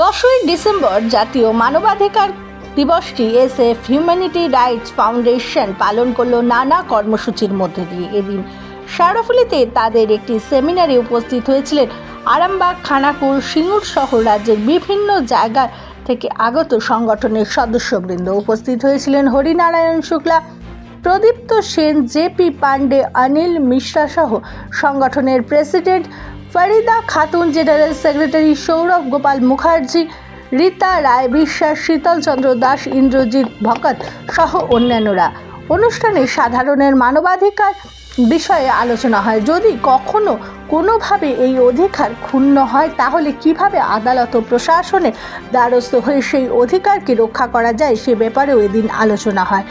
দশই ডিসেম্বর জাতীয় মানবাধিকার দিবসটি এসএফ হিউম্যানিটি রাইটস ফাউন্ডেশন পালন করল নানা কর্মসূচির মধ্যে দিয়ে। এদিন শারফুলিতে তাদের একটি সেমিনারে উপস্থিত হয়েছিলেন আরামবাগ, খানাকুল, সিঙ্গুর সহ রাজ্যের বিভিন্ন জায়গা থেকে আগত সংগঠনের সদস্যবৃন্দ। উপস্থিত হয়েছিলেন হরিনারায়ণ শুক্লা, প্রদীপ্ত সেন জেপি পান্ডে অনিল মিশ্রা সহ সংগঠনের president Farida Khatun, general secretary Sourav Gopal Mukherjee, Rita Roy, Biswas Sheetal Chandra Das, Indrajit ভকত সহ অন্যান্যরা। অনুষ্ঠানে সাধারণের মানবাধিকার বিষয়ে আলোচনা হয়। যদি কখনো কোনোভাবে এই অধিকার ক্ষুণ্ণ হয়, তাহলে কীভাবে আদালত ও প্রশাসনের দ্বারস্থ হয়ে সেই অধিকারকে রক্ষা করা যায়, সে ব্যাপারেও এদিন আলোচনা হয়।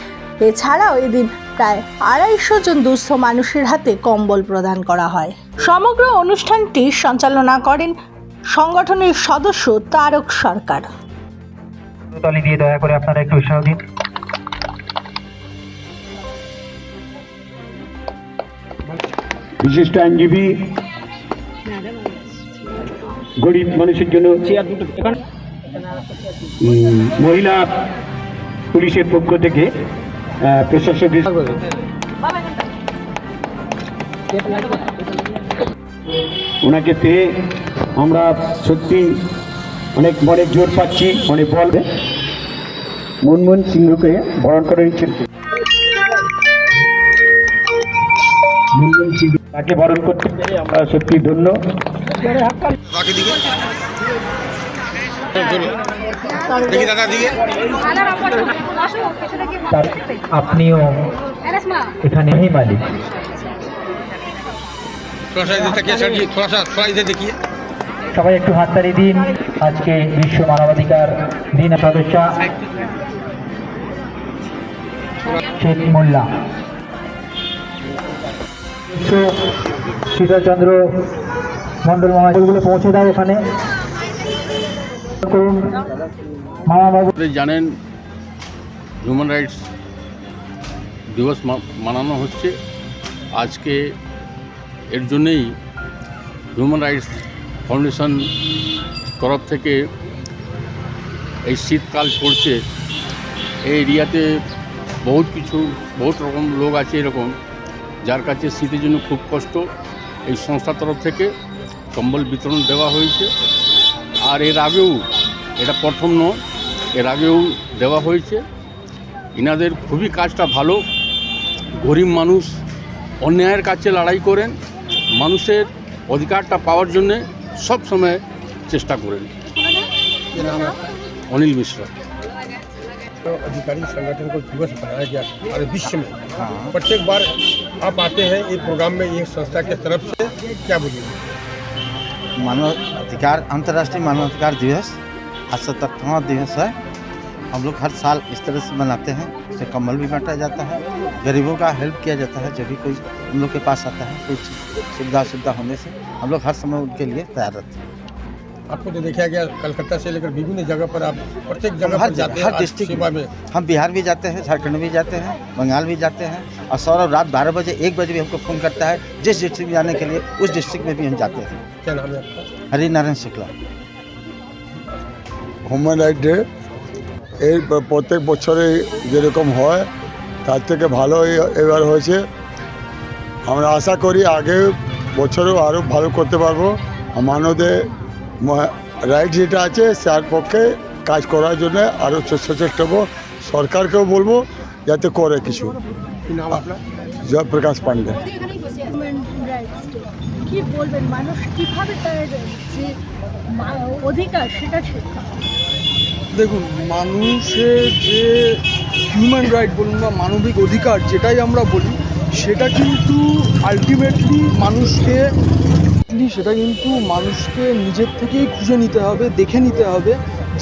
এছাড়াও এদিন প্রায় আড়াইশো জন দুস্থ মানুষের হাতে কম্বল প্রদান করা হয়। সমগ্র অনুষ্ঠানটি সঞ্চালনা করেন সংগঠনের সদস্য তারক সরকার। তালি দিয়ে দয়া করে আপনারা একটু উৎসাহ দিন। বিশিষ্ট আইনজীবী গরিব মানুষের জন্য মহিলা পুলিশের পক্ষ থেকে প্রশাসক ওনাকে পেয়ে আমরা সত্যি অনেক মনে জোর পাচ্ছি, অনেক বল। মনমোহন সিংহকে বরণ করে নিচ্ছেন তাকে বরণ করতে পেরে আমরা সত্যি ধন্য। দাদা দিকে। আপনিও এখানে হি মালিক। সবাই একটু দিন। আজকে বিশ্ব মানবাধিকার দিন সদস্য শেখ মোল্লা। শীতলচন্দ্র মন্ডল পৌঁছে দেয় ওখানে জানেন হিউম্যান রাইটস দিবস মানানো হচ্ছে। আজকে এর জন্যেই হিউম্যান রাইটস ফাউন্ডেশন তরফ থেকে এই শীতকাল পড়ছে এই এরিয়াতে বহুত কিছু, বহুত রকম লোক আছে এরকম, যার কাছে শীতের জন্য খুব কষ্ট। এই সংস্থার তরফ থেকে কম্বল বিতরণ দেওয়া হয়েছে। আর এর আগেও, এটা প্রথম নয়, এর আগেও দেওয়া হয়েছে। ইনাদের খুবই কাজটা ভালো গরিব মানুষ অন্যায়ের কাছে লড়াই করেন মানুষের অধিকারটা পাওয়ার জন্যে সব সময় চেষ্টা করেন অনিল মিশ্রা अधिकारी संगठन को दिवस बनाया गया पूरे विश्व में प्रत्येक बार आप आते हैं ये प्रोग्राम में ये संस्था के तरफ से क्या बोलिए मानव अधिकार अंतर्राष्ट्रीय मानवाधिकार दिवस आज सत्तरवां दिवस है हम लोग हर साल इस तरह से मनाते हैं उसे कम्बल भी बांटा जाता है गरीबों का हेल्प किया जाता है जब भी कोई हम लोग के पास आता है कुछ सुविधा सुविधा होने से हम लोग हर समय उनके लिए तैयार रहते हैं। आपको तो देखा गया कलकत्ता से लेकर विभिन्न जगह पर आप प्रत्येक जगह हर जाते हर डिस्ट्रिक्ट में। हम बिहार भी जाते हैं झारखंड भी जाते हैं बंगाल भी जाते हैं और सौरभ रात बारह बजे एक बजे भी हमको फ़ोन करता है जिस डिस्ट्रिक्ट में जाने के लिए उस डिस्ट्रिक्ट में भी हम जाते हैं। क्या नाम है आपका? Harinarayan Shukla. Human right day এই প্রত্যেক বছরে যেরকম হয় তার থেকে ভালো এবার হয়েছে। আমরা আশা করি আগে বছরেও আরও ভালো করতে পারব। আর মানবদের রাইট যেটা আছে তার পক্ষে কাজ করার জন্য আরও সচেষ্ট হব। সরকারকেও বলব যাতে করে কিছু। কি নাম আপনার? Jayprakash Pandey. Human rights day কি বলবেন? মানুষ কীভাবে তার যে অধিকার সেটা শিক্ষা দেখুন, মানুষের যে হিউম্যান রাইট বলুন বা মানবিক অধিকার যেটাই আমরা বলি, সেটা কিন্তু আলটিমেটলি মানুষকে সেটা কিন্তু মানুষকে নিজের থেকেই খুঁজে নিতে হবে, দেখে নিতে হবে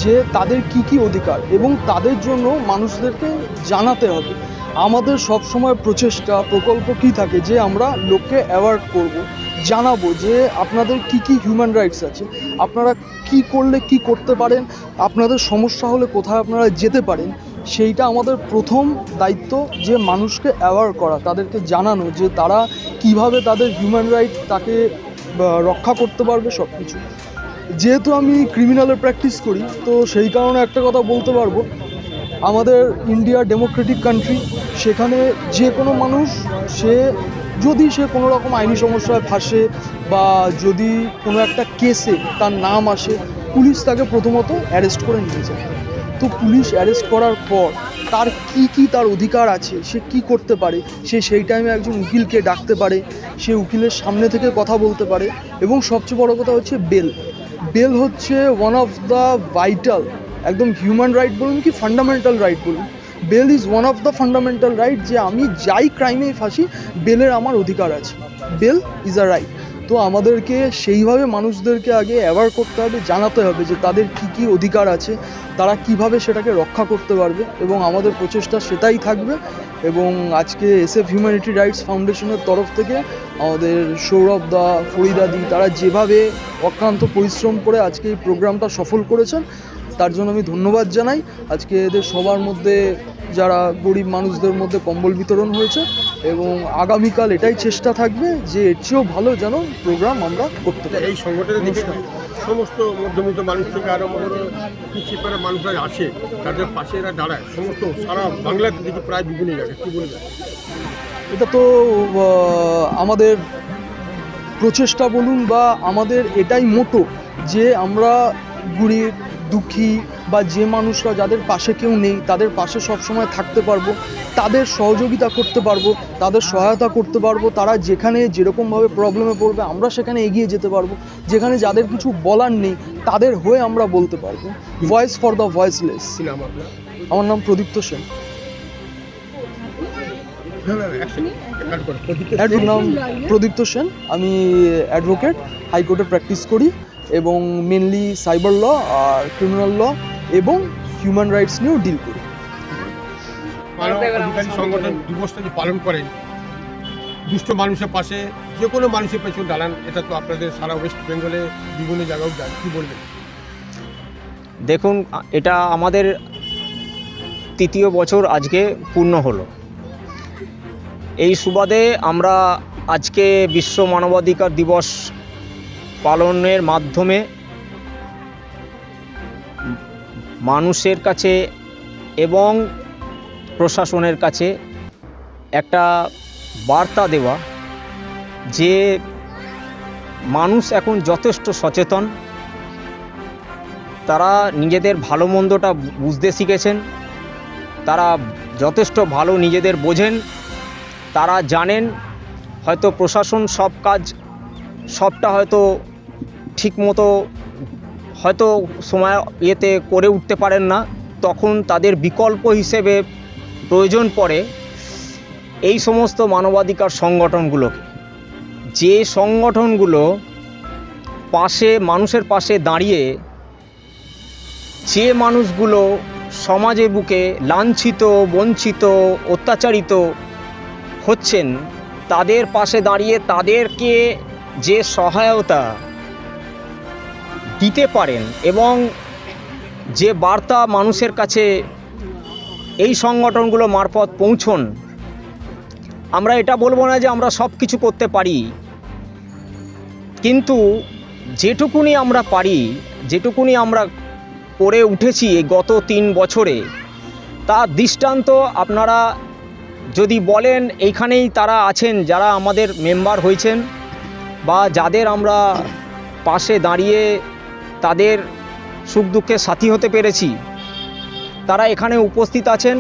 যে তাদের কি কি অধিকার এবং তাদের জন্য মানুষদেরকে জানাতে হবে। আমাদের সব সময় প্রচেষ্টা, প্রকল্প কী থাকে যে আমরা লোককে অ্যাওয়ার্ড করব। জানাব যে আপনাদের কি কি হিউম্যান রাইটস আছে, আপনারা কি করলে কি করতে পারেন, আপনাদের সমস্যা হলে কোথায় আপনারা যেতে পারেন, সেইটা আমাদের প্রথম দায়িত্ব যে মানুষকে অ্যাওয়ার করা, তাদেরকে জানানো যে তারা কীভাবে তাদের হিউম্যান রাইট তাকে রক্ষা করতে পারবে সব কিছু যেহেতু আমি ক্রিমিনালের প্র্যাকটিস করি, তো সেই কারণে একটা কথা বলতে পারব। আমাদের ইন্ডিয়া ডেমোক্রেটিক কান্ট্রি সেখানে যে কোনো মানুষ, সে যদি সে কোনো রকম আইনি সমস্যায় ফাঁসে বা যদি কোনো একটা কেসে তার নাম আসে, পুলিশ তাকে প্রথমত অ্যারেস্ট করে নিয়ে যায়। তো পুলিশ অ্যারেস্ট করার পর তার কি কি তার অধিকার আছে, সে কি করতে পারে, সে সেই টাইমে একজন উকিলকে ডাকতে পারে, সে উকিলের সামনে থেকে কথা বলতে পারে এবং সবচেয়ে বড় কথা হচ্ছে বেল। বেল হচ্ছে ওয়ান অফ দ্য ভাইটাল একদম হিউম্যান রাইট বলুন কি ফান্ডামেন্টাল রাইট বলুন। Bail is one of the fundamental right যে আমি যাই ক্রাইমেই ফাঁসি, বেলের আমার অধিকার আছে। বেল ইজ আ রাইট তো আমাদেরকে সেইভাবে মানুষদেরকে আগে অ্যাওয়ার করতে হবে, জানাতে হবে যে তাদের কি কি অধিকার আছে, তারা কীভাবে সেটাকে রক্ষা করতে পারবে এবং আমাদের প্রচেষ্টা সেটাই থাকবে এবং আজকে এসএফ হিউম্যানিটি রাইটস ফাউন্ডেশনের তরফ থেকে আমাদের সৌরভ দা ফরিদাদি তারা যেভাবে অক্লান্ত পরিশ্রম করে আজকে এই প্রোগ্রামটা সফল করেছেন তার জন্য আমি ধন্যবাদ জানাই। আজকে এদের সবার মধ্যে যারা গরিব মানুষদের মধ্যে কম্বল বিতরণ হয়েছে এবং আগামীকাল এটাই চেষ্টা থাকবে যে এর চেয়েও ভালো যেন প্রোগ্রাম আমরা করতে পারি। এই সংগঠনে দেখে সমস্ত মধ্যবিত্ত মানুষ থেকে আরম্ভ করে পিছিয়ে পড়া মানুষরা আসে তাদের পাশে এরা দাঁড়ায়। সমস্ত সারা বাংলাতে দেখি প্রায় বিভিন্ন জায়গায় কী বলবেন? এটা তো আমাদের প্রচেষ্টা বলুন বা আমাদের এটাই মোটো যে আমরা গরিব দুঃখী বা যে মানুষরা যাদের পাশে কেউ নেই তাদের পাশে সবসময় থাকতে পারব তাদের সহযোগিতা করতে পারব তাদের সহায়তা করতে পারব তারা যেখানে যেরকমভাবে প্রবলেমে পড়বে আমরা সেখানে এগিয়ে যেতে পারব। যেখানে যাদের কিছু বলার নেই তাদের হয়ে আমরা বলতে পারব। ভয়েস ফর দ্য ভয়েসলেস আমার নাম প্রদীপ্ত সেন। নাম প্রদীপ্ত সেন। আমি অ্যাডভোকেট হাইকোর্টে প্র্যাকটিস করি। এবং মেনলি সাইবার ল আর ক্রিমিনাল ল এবং হিউম্যান রাইটস নিয়েও ডিল করি। সংগঠন দিবসটা যে পালন করেন দুষ্ট মানুষের পাশে যে কোনো মানুষের পেছনে দাঁড়ান এটা তো আপনাদের সারা ওয়েস্ট বেঙ্গলে বিভিন্ন জায়গাও যায় কী বলবেন? দেখুন এটা আমাদের তৃতীয় বছর আজকে পূর্ণ হলো। এই সুবাদে আমরা আজকে বিশ্ব মানবাধিকার দিবস পালনের মাধ্যমে মানুষের কাছে এবং প্রশাসনের কাছে একটা বার্তা দেওয়া যে মানুষ এখন যথেষ্ট সচেতন। তারা নিজেদের ভালো মন্দটা বুঝতে শিখেছেন। তারা যথেষ্ট ভালো নিজেদের বোঝেন। তারা জানেন হয়তো প্রশাসন সব কাজ সবটা হয়তো ঠিকমতো হয়তো সময় ইয়েতে করে উঠতে পারেন না, তখন তাদের বিকল্প হিসেবে প্রয়োজন পড়ে এই সমস্ত মানবাধিকার সংগঠনগুলোকে। যে সংগঠনগুলো পাশে, মানুষের পাশে দাঁড়িয়ে যে মানুষগুলো সমাজের বুকে লাঞ্ছিত, বঞ্চিত, অত্যাচারিত হচ্ছেন, তাদের পাশে দাঁড়িয়ে তাদেরকে যে সহায়তা দিতে পারেন এবং যে বার্তা মানুষের কাছে এই সংগঠনগুলো মারফত পৌঁছন, আমরা এটা বলব না যে আমরা সব কিছু করতে পারি। কিন্তু যেটুকুনি আমরা পারি, যেটুকুনি আমরা করে উঠেছি গত তিন বছরে তার দৃষ্টান্ত আপনারা যদি বলেন এইখানেই তারা আছেন, যারা আমাদের মেম্বার হয়েছেন বা যাদের আমরা পাশে দাঁড়িয়ে তাদের সুখ দুঃখের সাথী হতে পেরেছি। তারা এখানে উপস্থিত আছেন।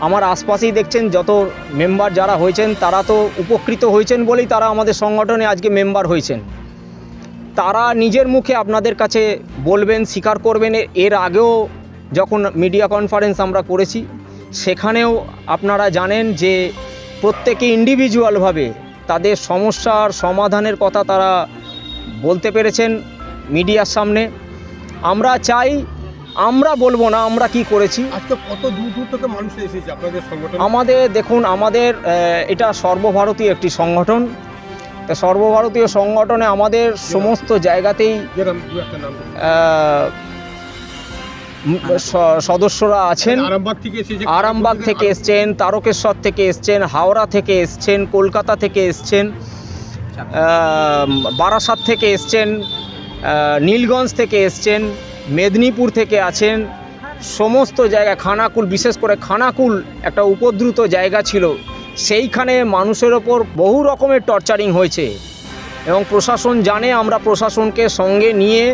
আমার আশপাশেই দেখছেন যত মেম্বার যারা হয়েছেন, তারা তো উপকৃত হয়েছেন বলেই তারা আমাদের সংগঠনে আজকে মেম্বার হয়েছেন। তারা নিজের মুখে আপনাদের কাছে বলবেন, স্বীকার করবেন। এর আগেও যখন মিডিয়া কনফারেন্স আমরা করেছি, সেখানেও আপনারা জানেন যে প্রত্যেকে ইন্ডিভিজুয়ালভাবে তাদের সমস্যার সমাধানের কথা তারা বলতে পেরেছেন। মিডিয়ার সামনে। আমরা চাই আমরা বলব না আমরা কি করেছি। আজকে কত দূর দূর থেকে মানুষ এসেছে আপনাদের সংগঠন? আমাদের দেখুন আমাদের এটা সর্বভারতীয় একটি সংগঠন। তা সর্বভারতীয় সংগঠনে আমাদের সমস্ত জায়গাতেই সদস্যরা আছেন। আরামবাগ থেকে এসেছে আরামবাগ থেকে এসছেন তারকেশ্বর থেকে এসছেন হাওড়া থেকে এসছেন কলকাতা থেকে এসছেন বারাসাত থেকে এসছেন নীলগঞ্জ থেকে এসছেন, মেদিনীপুর থেকে আছেন, সমস্ত জায়গা খানাকুল, বিশেষ করে খানাকুল একটা উপদ্রুত জায়গা ছিল। সেইখানে মানুষের ওপর বহু রকমের টর্চারিং হয়েছে এবং প্রশাসন জানে আমরা প্রশাসনকে সঙ্গে নিয়ে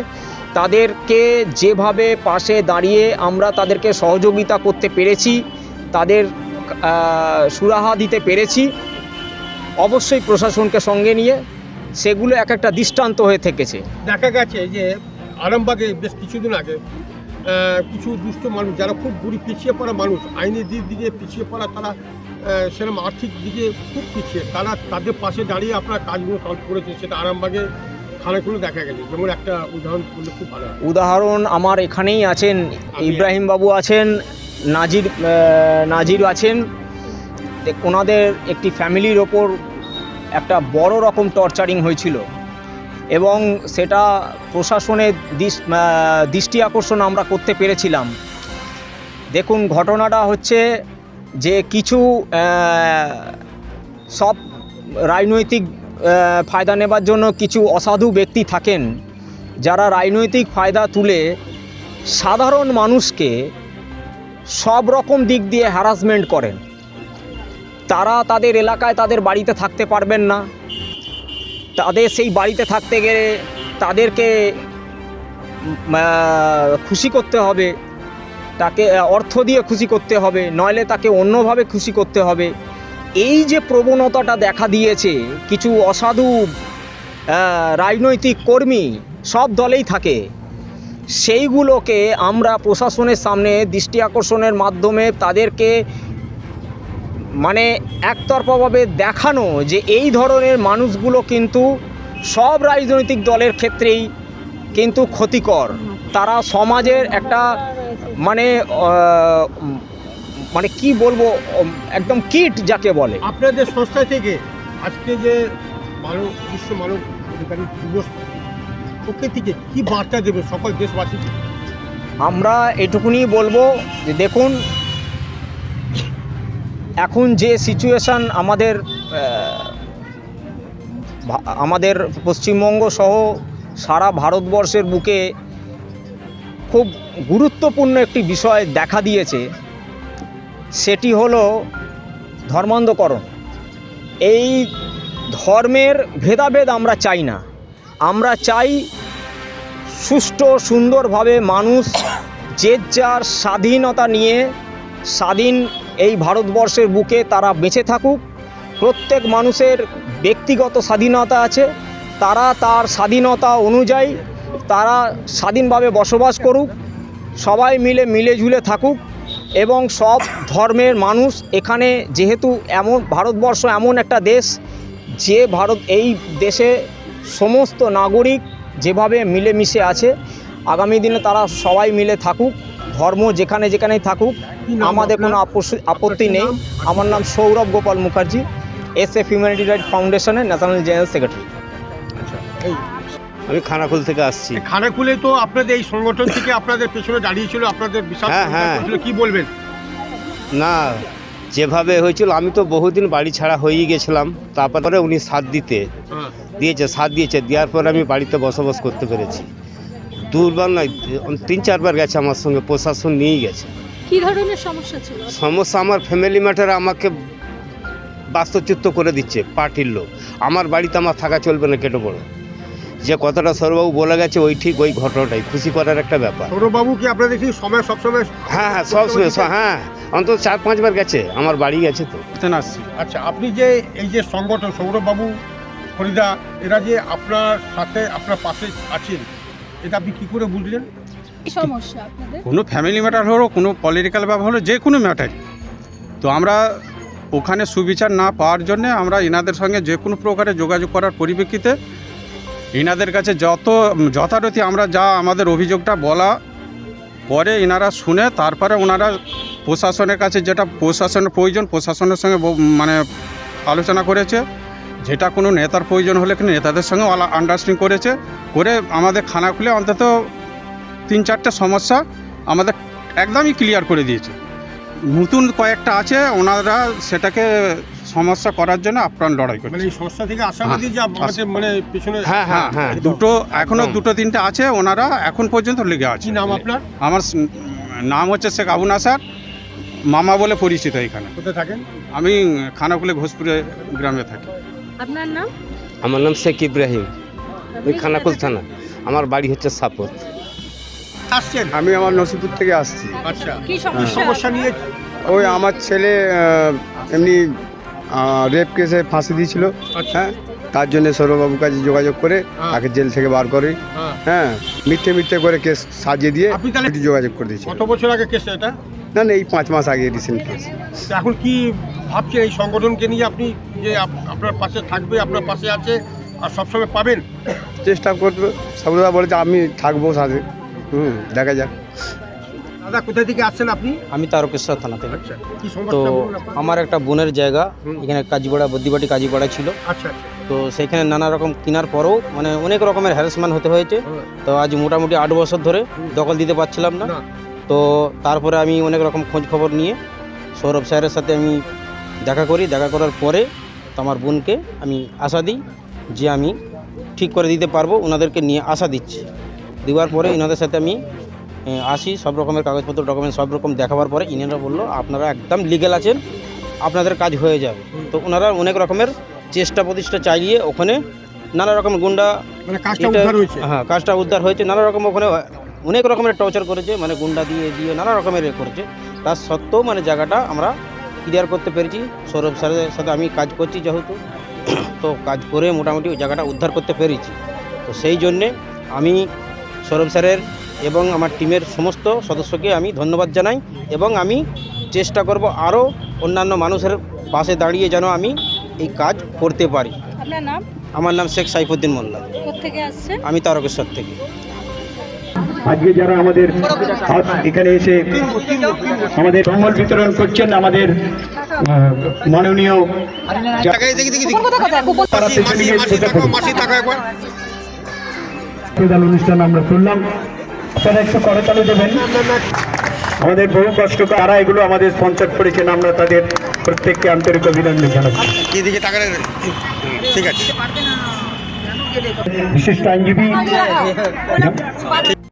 তাদেরকে যেভাবে পাশে দাঁড়িয়ে আমরা তাদেরকে সহযোগিতা করতে পেরেছি, তাদের সুরাহা দিতে পেরেছি। অবশ্যই প্রশাসনকে সঙ্গে নিয়ে সেগুলো এক একটা দৃষ্টান্ত হয়ে থেকেছে। দেখা গেছে যে আরামবাগে বেশ কিছুদিন আগে কিছু দুষ্ট মানুষ যারা খুব বুড়ি পিছিয়ে পড়া মানুষ আইনের দিক দিকে পিছিয়ে পড়া তারা সেরকম আর্থিক দিকে খুব পিছিয়ে। তারা তাদের পাশে দাঁড়িয়ে আপনার কাজগুলো সলভ করেছে সেটা আরামবাগে খানাগুলো দেখা গেছে। যেমন একটা উদাহরণ করলে খুব ভালো উদাহরণ আমার এখানেই আছেন ইব্রাহিম বাবু আছেন নাজির নাজির আছেন। ওনাদের একটি ফ্যামিলির ওপর একটা বড় রকম টর্চারিং হয়েছিল। এবং সেটা প্রশাসনের দৃষ্টি আকর্ষণ আমরা করতে পেরেছিলাম। দেখুন, ঘটনাটা হচ্ছে যে কিছু সব রাজনৈতিক ফায়দা নেবার জন্য কিছু অসাধু ব্যক্তি থাকেন। যারা রাজনৈতিক ফায়দা তুলে সাধারণ মানুষকে সব রকম দিক দিয়ে হ্যারাসমেন্ট করেন। তারা তাদের এলাকায় তাদের বাড়িতে থাকতে পারবেন না। তাদের সেই বাড়িতে থাকতে গেলে তাদেরকে খুশি করতে হবে। তাকে অর্থ দিয়ে খুশি করতে হবে, নইলে তাকে অন্যভাবে খুশি করতে হবে। এই যে প্রবণতাটা দেখা দিয়েছে, কিছু অসাধু রাজনৈতিক কর্মী সব দলেই থাকে। সেইগুলোকে আমরা প্রশাসনের সামনে দৃষ্টি আকর্ষণের মাধ্যমে তাদেরকে মানে একতরফাভাবে দেখানো যে এই ধরনের মানুষগুলো কিন্তু সব রাজনৈতিক দলের ক্ষেত্রেই কিন্তু ক্ষতিকর। তারা সমাজের একটা মানে মানে কি বলব একদম কিট যাকে বলে। আপনাদের সংস্থা থেকে আজকে যে মানব বিশ্ব মানব অধিকারী দিবস পক্ষে থেকে কি বার্তা দেবে সকল দেশবাসীকে? আমরা এটুকুনি বলব যে দেখুন এখন যে সিচুয়েশান আমাদের আমাদের পশ্চিমবঙ্গ সহ সারা ভারতবর্ষের বুকে খুব গুরুত্বপূর্ণ একটি বিষয় দেখা দিয়েছে, সেটি হলো ধর্মান্ধকরণ। এই ধর্মের ভেদাভেদ আমরা চাই না। আমরা চাই সুষ্ঠু, সুন্দরভাবে মানুষ যে যার স্বাধীনতা নিয়ে স্বাধীন এই ভারতবর্ষের বুকে তারা বেঁচে থাকুক। প্রত্যেক মানুষের ব্যক্তিগত স্বাধীনতা আছে। তারা তার স্বাধীনতা অনুযায়ী তারা স্বাধীনভাবে বসবাস করুক। সবাই মিলে মিলে ঝুলে থাকুক এবং সব ধর্মের মানুষ এখানে যেহেতু এমন ভারতবর্ষ এমন একটা দেশ, যে ভারত এই দেশে সমস্ত নাগরিক যেভাবে মিলেমিশে আছে, আগামী দিনে তারা সবাই মিলে থাকুক। ধর্ম যেখানে যেখানেই থাকুক আমাদের কোনো আপস- আপত্তি নেই। আমার নাম Sourav Gopal Mukherjee S F humanity right ফাউন্ডেশনের ন্যাশনাল জেনারেল সেক্রেটারি এই। আমি খানাকুল থেকে আসছি। খানাকুলে তো আপনাদের এই সংগঠন থেকে আপনাদের পেছনে দাঁড়িয়েছিল আপনাদের বিশাল হ্যাঁ, হ্যাঁ। কি বলবেন? না যেভাবে হয়েছিল আমি তো বহুদিন বাড়ি ছাড়া হয়েই গেছিলাম তারপরে উনি সাথ দিতে হ্যাঁ। দিয়েছে সাথ দিয়েছে দেওয়ার পরে আমি বাড়িতে বসবাস করতে পেরেছি। দুবার নয় তিন চারবার গেছে আমার সঙ্গে প্রশাসন নিয়েই গেছে। কি ধরনের সমস্যা ছিল? সমস্যা আমার ফ্যামিলি ম্যাটার আমাকে বাস্তুচ্যুত করে দিচ্ছে পার্টির লোক। আমার বাড়িতে আমার থাকা চলবে না কেটে বড় যে কথাটা সৌরবাবু বলে গেছে ওই ঠিক ওই ঘটনাটাই খুশি করার একটা ব্যাপার। সৌরভবাবু কি আপনাদের কি সময় সবসময় হ্যাঁ হ্যাঁ সব সময় সব- হ্যাঁ অন্তত চার পাঁচবার গেছে আমার বাড়ি গেছে তো। আসছি। আচ্ছা আপনি যে এই যে সংগঠন সৌরভবাবু ফরিদা এরা যে আপনার সাথে আপনার পাশে আছেন এটা আপনি কি করে বুঝলেন? কি সমস্যা আপনাদের? কোনো ফ্যামিলি ম্যাটার হলো কোনো পলিটিক্যাল ব্যাপার হলো যে কোনো ম্যাটার তো আমরা ওখানে সুবিচার না পাওয়ার জন্যে আমরা এনাদের সঙ্গে যে কোনো প্রকারে যোগাযোগ করার পরিপ্রেক্ষিতে এনাদের কাছে যত যথারীতি আমরা যা আমাদের অভিযোগটা বলা পরে এনারা শুনে তারপরে ওনারা প্রশাসনের কাছে যেটা প্রশাসনের প্রয়োজন প্রশাসনের সঙ্গে মানে আলোচনা করেছে। যেটা কোনো নেতার প্রয়োজন হলে কিন্তু নেতাদের সঙ্গে আন্ডারস্ট্যান্ডিং করেছে করে আমাদের খানা খুলে অন্তত তিন চারটে সমস্যা আমাদের একদমই ক্লিয়ার করে দিয়েছে। নতুন কয়েকটা আছে ওনারা সেটাকে সমস্যা করার জন্য আপ্রাণ লড়াই মানে করছি এই সংস্থা থেকে আশাবাদী যে আমাদের মানে হ্যাঁ হ্যাঁ হ্যাঁ দুটো এখনও দুটো তিনটে আছে ওনারা এখন পর্যন্ত লেগে আছে। নাম আপনার? আমার নাম হচ্ছে শেখ আবু নাসার মামা বলে পরিচিত এখানে। কোথায় থাকেন? আমি খানাকুলে ঘোষপুরে গ্রামে থাকি। আপনার নাম? আমার নাম শেখ ইব্রাহিম। ওই খানাকুল থানা। আমার বাড়ি হচ্ছে সাপোত আসছেন? আমি আমার নসিপুর থেকে আসছি। আচ্ছা। কি সমস্যা? সমস্যা নিয়ে? ওই আমার ছেলে এমনি রেপ কেসে ফাঁসি দিয়েছিল। আচ্ছা। হ্যাঁ? তার জন্য সৌরবাবুর কাছে যোগাযোগ করে হ্যাঁ। তাকে জেল থেকে বার করে। হ্যাঁ। হ্যাঁ? মিথ্যে মিথ্যে করে কেস সাজিয়ে দিয়ে যোগাযোগ করে দিয়েছি কত বছর আগে কেস এটা? না না এই পাঁচ মাস আগে রিসেন্ট কেস এখন কি ভাবছেন এই সংগঠনকে নিয়ে আপনি যে আপ- আপনার পাশে থাকবে আপনার পাশে আছে আর সবসময় পাবেন। চেষ্টা করবে সবদা বলেছে আমি থাকব সাথে। হুম দেখা যাক। দাদা কোথায় থেকে আসছেন আপনি? আমি তারকেশ্বর থানা থেকে। আচ্ছা তো? আমার একটা বোনের জায়গা এখানে কাজীপাড়া বুদ্ধিবাটি কাজীপাড়া ছিল। আচ্ছা তো সেখানে নানা রকম কেনার পরেও মানে অনেক রকমের হ্যারাসমেন্ট হতে হয়েছে। তো আজ মোটামুটি আট বছর ধরে দখল দিতে পারছিলাম না। না। তো তারপরে আমি অনেক রকম খোঁজ খবর নিয়ে সৌরভ স্যারের সাথে আমি দেখা করি দেখা করার পরে তো আমার বোনকে আমি আশা দিই যে আমি ঠিক করে দিতে পারব ওনাদেরকে নিয়ে আশা দিচ্ছি। দেওয়ার পরে এনাদের সাথে আমি আসি সব রকমের কাগজপত্র ডকুমেন্ট সব রকম দেখাবার পরে ইনারা বলল আপনারা একদম লিগেল আছেন আপনাদের কাজ হয়ে যাবে। তো ওনারা অনেক রকমের চেষ্টা প্রতিষ্ঠা চালিয়ে ওখানে নানা রকম গুন্ডা মানে কাজটা উদ্ধার হয়েছে? হ্যাঁ কাজটা উদ্ধার হয়েছে নানা রকম ওখানে অনেক রকমের টর্চার করেছে মানে গুন্ডা দিয়ে দিয়ে নানা রকমের এ করেছে। তার সত্ত্বেও মানে জায়গাটা আমরা ক্লিয়ার করতে পেরেছি। সৌরভ স্যারের সাথে আমি কাজ করছি যেহেতু। তো কাজ করে মোটামুটি ওই জায়গাটা উদ্ধার করতে পেরেছি। তো সেই জন্যে আমি সৌরভ স্যারের এবং আমার টিমের সমস্ত সদস্যকে আমি ধন্যবাদ জানাই এবং আমি চেষ্টা করব আরও অন্যান্য মানুষের পাশে দাঁড়িয়ে যেন আমি এই কাজ করতে পারি। আমার নাম শেখ সাইফুদ্দিন মোল্লা। আমি তারকেশ্বর থেকে। আজকে যারা আমাদের এখানে এসে আমাদের কম্বল বিতরণ করছেন আমাদের মাননীয় অনুষ্ঠান আমরা শুনলাম আপনারা একটু করতালি দেবেন আমাদের বহু কষ্ট করে তারা এগুলো আমাদের স্পন্সর করেছেন আমরা তাদের প্রত্যেককে আন্তরিক অভিনন্দন জানাচ্ছি। ঠিক আছে। বিশিষ্ট আইনজীবী